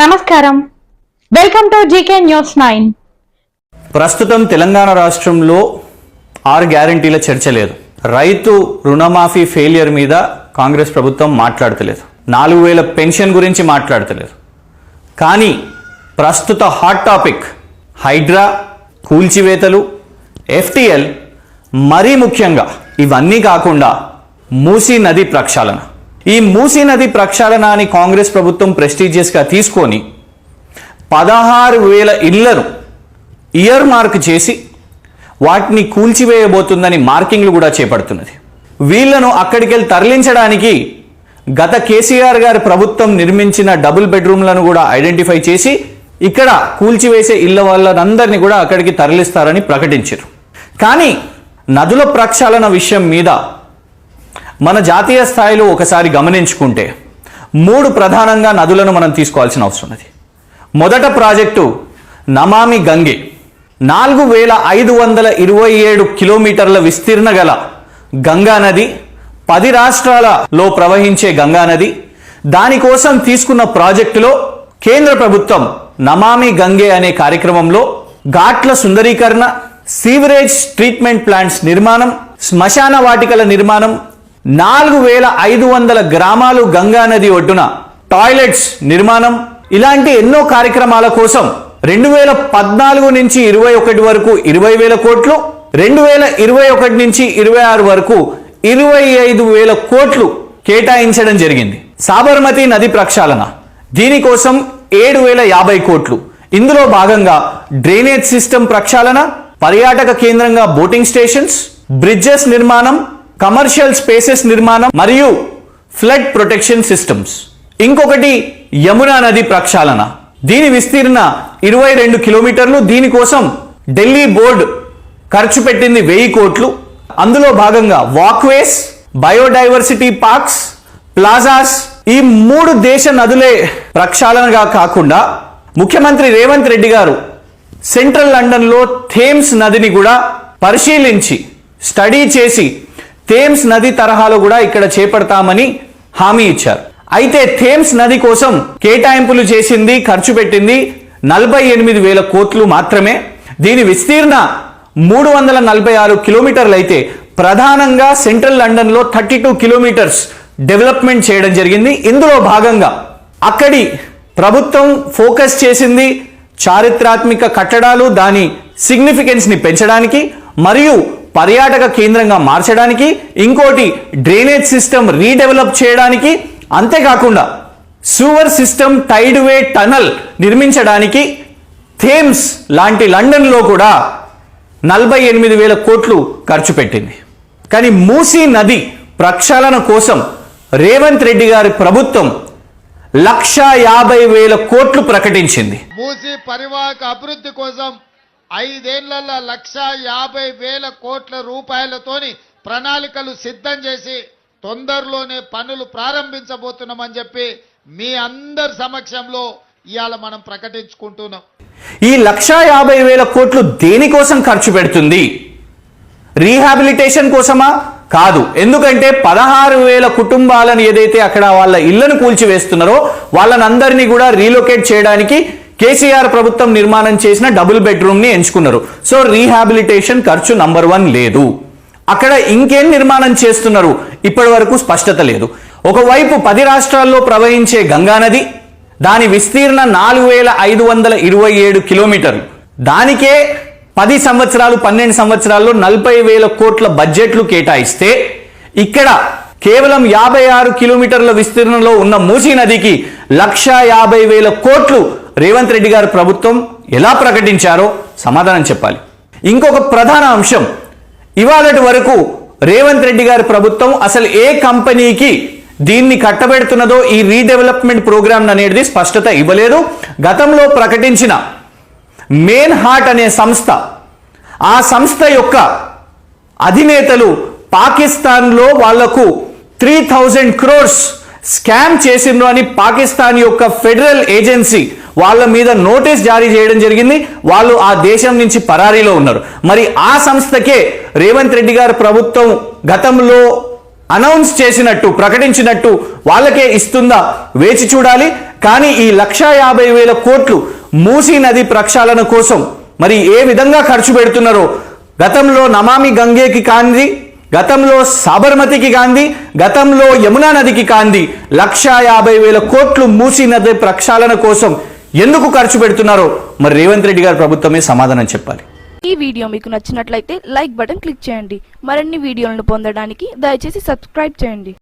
నమస్కారం. Welcome to GK news nine ప్రస్తుతం తెలంగాణ రాష్ట్రంలో ఆరు గ్యారంటీల చర్చ లేదు. రైతు రుణమాఫీ ఫెయిలియర్ మీద కాంగ్రెస్ ప్రభుత్వం మాట్లాడతలేదు. నాలుగు వేల పెన్షన్ గురించి మాట్లాడతలేదు. కానీ ప్రస్తుత హాట్ టాపిక్ హైడ్రా కూల్చివేతలు ఎఫ్టిఎల్ మరీ ముఖ్యంగా ఇవన్నీ కాకుండా మూసీ నది ప్రక్షాళన. ఈ మూసీ నది ప్రక్షాళన అని కాంగ్రెస్ ప్రభుత్వం ప్రెస్టీజియస్గా తీసుకొని పదహారు వేల ఇళ్ళను ఇయర్ మార్క్ చేసి వాటిని కూల్చివేయబోతుందని మార్కింగ్లు కూడా చేపడుతున్నది. వీళ్ళను అక్కడికి వెళ్ళి తరలించడానికి గత కేసీఆర్ గారి ప్రభుత్వం నిర్మించిన డబుల్ బెడ్రూమ్లను కూడా ఐడెంటిఫై చేసి ఇక్కడ కూల్చివేసే ఇళ్ళ వాళ్ళనందరినీ కూడా అక్కడికి తరలిస్తారని ప్రకటించారు. కానీ నదుల ప్రక్షాళన విషయం మీద మన జాతీయ స్థాయిలో ఒకసారి గమనించుకుంటే మూడు ప్రధానంగా నదులను మనం తీసుకోవాల్సిన అవసరం ఉన్నది. మొదట ప్రాజెక్టు నమామి గంగే. నాలుగు వేల ఐదు వందల ఇరవై ఏడు కిలోమీటర్ల విస్తీర్ణ గల గంగా నది పది రాష్ట్రాలలో ప్రవహించే గంగా నది దానికోసం తీసుకున్న ప్రాజెక్టులో కేంద్ర ప్రభుత్వం నమామి గంగే అనే కార్యక్రమంలో ఘాట్ల సుందరీకరణ సీవరేజ్ ట్రీట్మెంట్ ప్లాంట్స్ నిర్మాణం శ్మశాన వాటికల నిర్మాణం నాలుగు వేల ఐదు వందల గ్రామాలు గంగా నది ఒడ్డున టాయిలెట్స్ నిర్మాణం. ఇలాంటి ఎన్నో కార్యక్రమాల కోసం రెండు వేల పద్నాలుగు నుంచి ఇరవై ఒకటి వరకు ఇరవై వేల కోట్లు రెండు వేల ఇరవై ఒకటి నుంచి ఇరవై ఆరు వరకు ఇరవై ఐదు వేల కోట్లు కేటాయించడం జరిగింది. సాబర్మతి నది ప్రక్షాళన. దీనికోసం ఏడు వేల యాభై కోట్లు. ఇందులో భాగంగా డ్రైనేజ్ సిస్టమ్ ప్రక్షాళన పర్యాటక కేంద్రంగా బోటింగ్ స్టేషన్స్ బ్రిడ్జెస్ నిర్మాణం కమర్షియల్ స్పేసెస్ నిర్మాణం మరియు ఫ్లడ్ ప్రొటెక్షన్ సిస్టమ్స్. ఇంకొకటి యమునా నది ప్రక్షాళన. దీని విస్తీర్ణ ఇరవై రెండు కిలోమీటర్లు. దీనికోసం ఢిల్లీ బోర్డు ఖర్చు పెట్టింది వెయ్యి కోట్లు. అందులో భాగంగా వాక్వేస్ బయోడైవర్సిటీ పార్క్స్ ప్లాజాస్ ఈ మూడు దేశ నదులే ప్రక్షాళనగా కాకుండా ముఖ్యమంత్రి రేవంత్ రెడ్డి గారు సెంట్రల్ లండన్లో థేమ్స్ నదిని కూడా పరిశీలించి స్టడీ చేసి థేమ్స్ నది తరహాలో కూడా ఇక్కడ చేపడతామని హామీ ఇచ్చారు. అయితే థేమ్స్ నది కోసం కేటాయింపులు చేసింది ఖర్చు పెట్టింది నలభై ఎనిమిది వేల కోట్లు మాత్రమే. దీని విస్తీర్ణ మూడు వందల నలభై ఆరు కిలోమీటర్లు అయితే ప్రధానంగా సెంట్రల్ లండన్లో థర్టీ టూ కిలోమీటర్స్ డెవలప్మెంట్ చేయడం జరిగింది. ఇందులో భాగంగా అక్కడి ప్రభుత్వం ఫోకస్ చేసింది చారిత్రాత్మక కట్టడాలు దాని సిగ్నిఫికెన్స్ని పెంచడానికి మరియు పర్యాటక కేంద్రంగా మార్చడానికి ఇంకోటి డ్రైనేజ్ సిస్టమ్ రీడెవలప్ చేయడానికి అంతేకాకుండా sewer system tideway tunnel నిర్మించడానికి థేమ్స్ లాంటి లండన్లో కూడా నలభై ఎనిమిది వేల కోట్లు ఖర్చు పెట్టింది. కానీ మూసీ నది ప్రక్షాళన కోసం రేవంత్ రెడ్డి గారి ప్రభుత్వం లక్ష యాభై వేల కోట్లు ప్రకటించింది. మూసీ పరివాహక అభివృద్ధి కోసం ఐదేళ్ళలో లక్ష యాభై వేల కోట్ల రూపాయలతోని ప్రణాళికలు సిద్ధం చేసి తొందరలోనే పనులు ప్రారంభించబోతున్నామని చెప్పి మీ అందరి సమక్షంలో ఇవాళ మనం ప్రకటించుకుంటున్నాం. ఈ లక్ష యాభై వేల కోట్లు దేనికోసం ఖర్చు పెడుతుంది? రీహాబిలిటేషన్ కోసమా? కాదు. ఎందుకంటే పదహారు వేల కుటుంబాలను ఏదైతే అక్కడ వాళ్ళ ఇళ్ళను కూల్చివేస్తున్నారో వాళ్ళనందరినీ కూడా రీలొకేట్ చేయడానికి కేసీఆర్ ప్రభుత్వం నిర్మాణం చేసిన డబుల్ బెడ్రూమ్ని ఎంచుకున్నారు. సో రీహాబిలిటేషన్ ఖర్చు నంబర్ వన్ లేదు. అక్కడ ఇంకేం నిర్మాణం చేస్తున్నారు? ఇప్పటి వరకు స్పష్టత లేదు. ఒకవైపు పది రాష్ట్రాల్లో ప్రవహించే గంగా నది దాని విస్తీర్ణ నాలుగు వేల ఐదు వందల ఇరవై ఏడు కిలోమీటర్లు. దానికే పది సంవత్సరాలు పన్నెండు సంవత్సరాల్లో నలభై వేల కోట్ల బడ్జెట్లు కేటాయిస్తే ఇక్కడ కేవలం యాభై ఆరు కిలోమీటర్ల విస్తీర్ణంలో ఉన్న మూసీ నదికి లక్ష యాభై వేల కోట్లు రేవంత్ రెడ్డి గారు ప్రభుత్వం ఎలా ప్రకటించారో సమాధానం చెప్పాలి. ఇంకొక ప్రధాన అంశం ఇవాళటి వరకు రేవంత్ రెడ్డి గారి ప్రభుత్వం అసలు ఏ కంపెనీకి దీన్ని కట్టబెడుతున్నదో ఈ రీడెవలప్మెంట్ ప్రోగ్రామ్ అనేది స్పష్టత ఇవ్వలేదు. గతంలో ప్రకటించిన మెయిన్ హార్ట్ అనే సంస్థ ఆ సంస్థ యొక్క అధినేతలు పాకిస్తాన్లో వాళ్ళకు త్రీ థౌజండ్ క్రోర్స్ స్కామ్ చేసిండ్రు అని పాకిస్తాన్ యొక్క ఫెడరల్ ఏజెన్సీ వాళ్ళ మీద నోటీస్ జారీ చేయడం జరిగింది. వాళ్ళు ఆ దేశం నుంచి పరారీలో ఉన్నారు. మరి ఆ సంస్థకే రేవంత్ రెడ్డి గారు ప్రభుత్వం గతంలో అనౌన్స్ చేసినట్టు ప్రకటించినట్టు వాళ్ళకే ఇస్తుందా వేచి చూడాలి. కానీ ఈ లక్ష యాభై వేల కోట్లు మూసీ నది ప్రక్షాళన కోసం మరి ఏ విధంగా ఖర్చు పెడుతున్నారో గతంలో నమామి గంగేకి కాంది గతంలో సాబర్మతికి కాంది గతంలో యమునా నదికి కాంది లక్ష యాభై వేల కోట్లు మూసీ నది ప్రక్షాళన కోసం ఎందుకు ఖర్చు పెడుతున్నారో? మరి రేవంత్ రెడ్డి గారి ప్రభుత్వమే సమాధానం చెప్పాలి. ఈ వీడియో మీకు నచ్చినట్లయితే లైక్ బటన్ క్లిక్ చేయండి. మరిన్ని వీడియోలను పొందడానికి దయచేసి సబ్స్క్రైబ్ చేయండి.